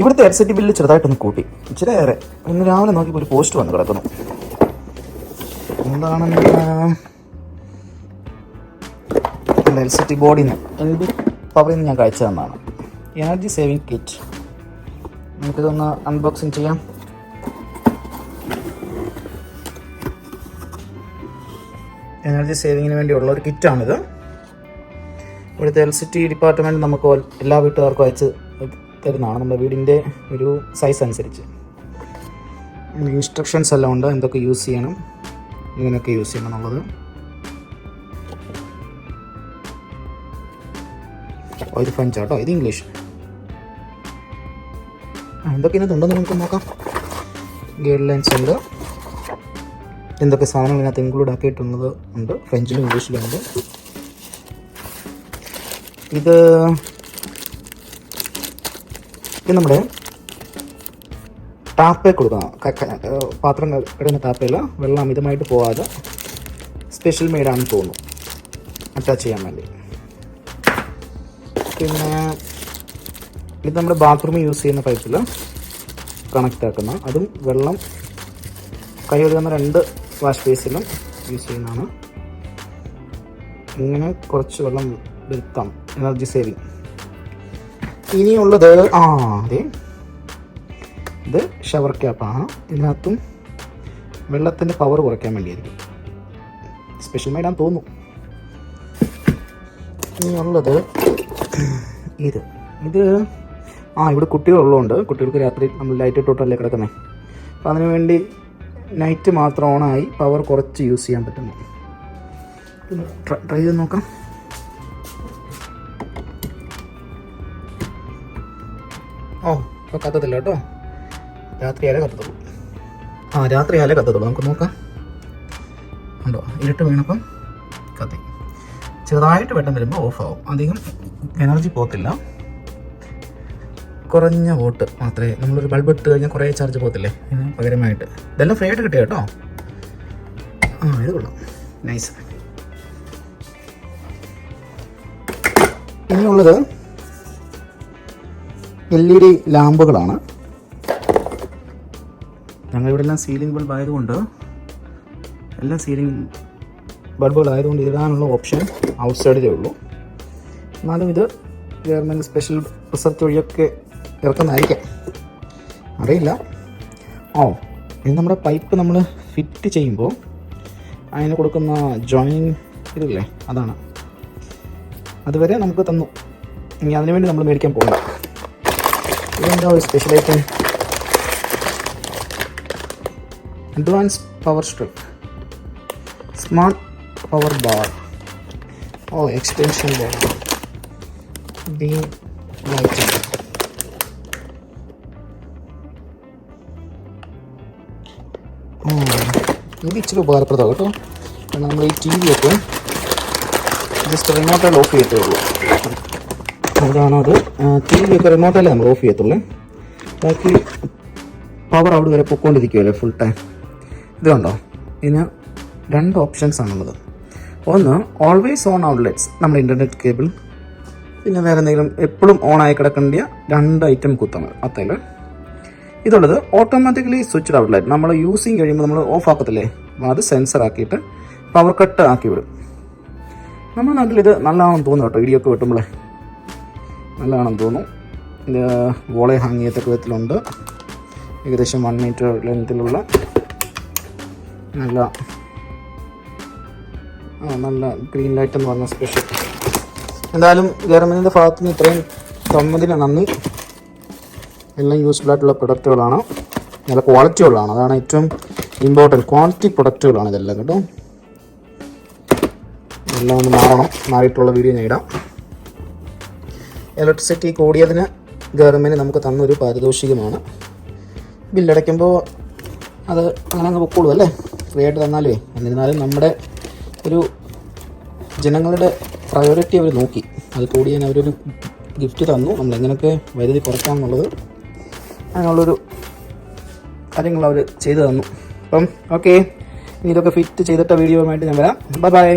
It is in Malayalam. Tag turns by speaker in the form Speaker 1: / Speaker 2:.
Speaker 1: ഇവിടുത്തെ എലക്ട്രിസിറ്റി ബില്ല് ചെറുതായിട്ടൊന്ന് കൂട്ടി. ഇച്ചിരി ഏറെ. ഇന്ന് രാവിലെ നോക്കിയപ്പോൾ ഒരു പോസ്റ്റ് വന്ന് കിടക്കുന്നു. എന്താണെന്ന് എലക്ട്രിസിറ്റി ബോർഡിൽ നിന്ന് എൽ പവറിൽ നിന്ന് ഞാൻ കഴിച്ചു തന്നതാണ് എനർജി സേവിങ് കിറ്റ് നമുക്കിതൊന്ന് അൺബോക്സിങ് ചെയ്യാം. എനർജി സേവിങ്ങിന് വേണ്ടിയുള്ള ഒരു കിറ്റാണിത് ഇവിടുത്തെ എൽ സി ടി ഡിപ്പാർട്ട്മെന്റ് നമുക്ക് എല്ലാ വീട്ടുകാർക്കും അയച്ച് തരുന്നതാണ് നമ്മുടെ വീടിന്റെ ഒരു സൈസ് അനുസരിച്ച്. ഇൻസ്ട്രക്ഷൻസ് എല്ലാം ഉണ്ട് എന്തൊക്കെ യൂസ് ചെയ്യണം ഇങ്ങനെയൊക്കെ യൂസ് ചെയ്യണം എന്നുള്ളത്. ഒരു ഫ്രഞ്ച് ആട്ടോ ഇത് ഇംഗ്ലീഷ് എന്തൊക്കെ ഇതിനകത്തുണ്ടെന്ന് നമുക്ക് നോക്കാം. ഗൈഡ് ലൈൻസ് ഉണ്ട്. എന്തൊക്കെ സാധനങ്ങൾ ഇതിനകത്ത് ഇൻക്ലൂഡ് ആക്കിയിട്ടുള്ളത് ഉണ്ട്. ഫ്രഞ്ചിലും ഇംഗ്ലീഷിലും ഉണ്ട്. ഇത് ഇത് നമ്മുടെ ടാപ്പേ കൊടുക്കണം. പാത്രം ഇടുന്ന ടാപ്പയിൽ വെള്ളം അമിതമായിട്ട് പോകാതെ സ്പെഷ്യൽ മെയ്ഡാണെന്ന് തോന്നുന്നു. അറ്റാച്ച് ചെയ്യാൻ വേണ്ടി. പിന്നെ ഇത് നമ്മുടെ ബാത്റൂമിൽ യൂസ് ചെയ്യുന്ന പൈപ്പിൽ കണക്റ്റ് ആക്കുന്ന അതും വെള്ളം കൈ കഴുകുന്ന രണ്ട് വാഷ് ബേസിലും യൂസ് ചെയ്യുന്നതാണ്. ഇങ്ങനെ കുറച്ച് വെള്ളം വരുത്താം എനർജി സേവിങ് ഇനിയുള്ളത് ആ അതെ. ഇത് ഷവർ ക്യാപ്പാണ് ഇതിനകത്തും വെള്ളത്തിന്റെ പവർ കുറയ്ക്കാൻ വേണ്ടിയായിരിക്കും. സ്പെഷ്യൽ മെയ്ഡാന്ന് തോന്നുന്നു. ഇനിയുള്ളത് ഇത്. ഇത് ആ ഇവിടെ കുട്ടികളുള്ളതുകൊണ്ട് കുട്ടികൾക്ക് രാത്രി നമ്മൾ ലൈറ്റ് ഇട്ടോട്ടല്ലേ കിടക്കുന്നത് അപ്പോൾ അതിനു വേണ്ടി നൈറ്റ് മാത്രം ഓണായി പവർ കുറച്ച് യൂസ് ചെയ്യാൻ പറ്റുന്നു. ട്രൈ ചെയ്ത് നോക്കാം. ഓ ഇപ്പോൾ കത്തത്തില്ല കേട്ടോ. രാത്രിയാലേ കത്തത്തുള്ളൂ. ആ രാത്രിയാലേ കത്തത്തുള്ളൂ. നമുക്ക് നോക്കാം. ഉണ്ടോ? ഇരുട്ട് വീണപ്പം കത്തി. ചെറുതായിട്ട് വെട്ടം വരുമ്പോൾ ഓഫ് ആവും. അധികം എനർജി പോകത്തില്ല. കുറഞ്ഞ വോട്ട് മാത്രമേ നമ്മളൊരു ബൾബ് ഇട്ട് കഴിഞ്ഞാൽ കുറേ ചാർജ് പോകത്തില്ലേ? ഇതിന് പകരമായിട്ട്. ഇതെല്ലാം ഫ്രീ ആയിട്ട് കിട്ടിയ കേട്ടോ? ആ ഇത് കൊള്ളാം. നൈസ് ഇനിയുള്ളത് എൽ ഇ ഡി ലാമ്പുകളാണ്. ഞങ്ങളിവിടെ എല്ലാം സീലിംഗ് ബൾബ് ആയതുകൊണ്ട് എല്ലാം സീലിംഗ് ബൾബുകളായതുകൊണ്ട് ഇടാനുള്ള ഓപ്ഷൻ ഔട്ട് സൈഡിലേ ഉള്ളൂ. എന്നാലും ഇത് ഗവൺമെന്റ് സ്പെഷ്യൽ റിസർച്ച് വഴിയൊക്കെ ഇറക്കുന്നതായിരിക്കാം. അറിയില്ല. ഓ ഇത് നമ്മുടെ പൈപ്പ് നമ്മൾ ഫിറ്റ് ചെയ്യുമ്പോൾ അതിന് കൊടുക്കുന്ന ജോയിനിങ് ഇതില്ലേ? അതാണ്. അതുവരെ നമുക്ക് തന്നു. ഇനി അതിനു വേണ്ടി നമ്മൾ മേടിക്കാൻ പോകണ്ട ഇതെന്താ ഒരു special item advance power strip smart power bar or extension board beam lighting ഇത് ഇച്ചിരി ഉപകാരപ്രദമാണ് കേട്ടോ. കാരണം നമ്മൾ ഈ ടി വി ഒക്കെ ജസ്റ്റ് റിമോട്ടിൽ ലോക്ക് ചെയ്തേ ഉള്ളൂ. അതാണ് അത് ടി വി ഒക്കെ റിമോട്ടല്ലേ നമ്മൾ ഓഫ് ചെയ്യത്തുള്ളേ? ബാക്കി പവർ അവിടെ വരെ പൊക്കോണ്ടിരിക്കുമല്ലേ ഫുൾ ടൈം ഇതുണ്ടോ ഇതിന് രണ്ട് ഓപ്ഷൻസ് ആണുള്ളത്. ഒന്ന് ഓൾവേസ് ഓൺ ഔട്ട്ലെറ്റ്സ് നമ്മുടെ ഇന്റർനെറ്റ് കേബിൾ പിന്നെ വേറെ എന്തെങ്കിലും എപ്പോഴും ഓൺ ആയി കിടക്കേണ്ട രണ്ട് ഐറ്റം കുത്തങ്ങൾ അത്തേൽ ഇതുള്ളത് ഓട്ടോമാറ്റിക്കലി സ്വിച്ച് ഔട്ട്ലെറ്റ് നമ്മൾ യൂസിങ് കഴിയുമ്പോൾ നമ്മൾ ഓഫ് ആക്കത്തില്ലേ? അത് സെൻസർ ആക്കിയിട്ട് പവർ കട്ട് ആക്കി വിടും. നമ്മുടെ നാട്ടിൽ ഇത് നല്ലതാണെന്ന് തോന്നുന്നു കേട്ടോ ഇടിയൊക്കെ വെട്ടുമ്പോഴേ നല്ലതാണെന്ന് തോന്നുന്നു. വോളെ ഹാങ് ചെയ്യത്തക്ക വിധത്തിലുണ്ട് ഏകദേശം വൺ മീറ്റർ ലെങ്ത്തിലുള്ള നല്ല നല്ല ഗ്രീൻ ലൈറ്റ് എന്ന് പറഞ്ഞ സ്പെഷ്യൽ എന്തായാലും ഗവൺമെന്റിന്റെ ഭാഗത്തു നിന്ന് ഇത്രയും തന്നതിന് നന്ദി. എല്ലാം യൂസ്ഫുൾ ആയിട്ടുള്ള പ്രൊഡക്റ്റുകളാണ് നല്ല ക്വാളിറ്റി ഉള്ളതാണ്. അതാണ് ഏറ്റവും ഇമ്പോർട്ടന്റ് ക്വാളിറ്റി പ്രൊഡക്റ്റുകളാണ് ഇതെല്ലാം കേട്ടോ. എല്ലാം ഒന്ന് മാറണം. മാറിയിട്ടുള്ള വീഡിയോ ഞാൻ ഇടാം. ഇലക്ട്രിസിറ്റി കൂടിയതിന് ഗവൺമെന്റ് നമുക്ക് തന്നൊരു പാരിതോഷികമാണ്. ബില്ലടയ്ക്കുമ്പോൾ അത് അങ്ങനെ അങ്ങ് പൊക്കോളൂ അല്ലേ? ഫ്രീ ആയിട്ട് തന്നാലേ. എന്നിരുന്നാലും നമ്മുടെ ഒരു ജനങ്ങളുടെ പ്രയോറിറ്റി അവർ നോക്കി. അത് കൂടി ഞാൻ അവരൊരു ഗിഫ്റ്റ് തന്നു. നമ്മൾ എങ്ങനെയൊക്കെ വൈദ്യുതി കുറയ്ക്കാം എന്നുള്ളത് അങ്ങനെയുള്ളൊരു കാര്യങ്ങൾ അവർ ചെയ്തു തന്നു. അപ്പം ഓക്കെ ഇതൊക്കെ ഫിറ്റ് ചെയ്തിട്ട വീഡിയോയുമായിട്ട് ഞാൻ വരാം. Bye bye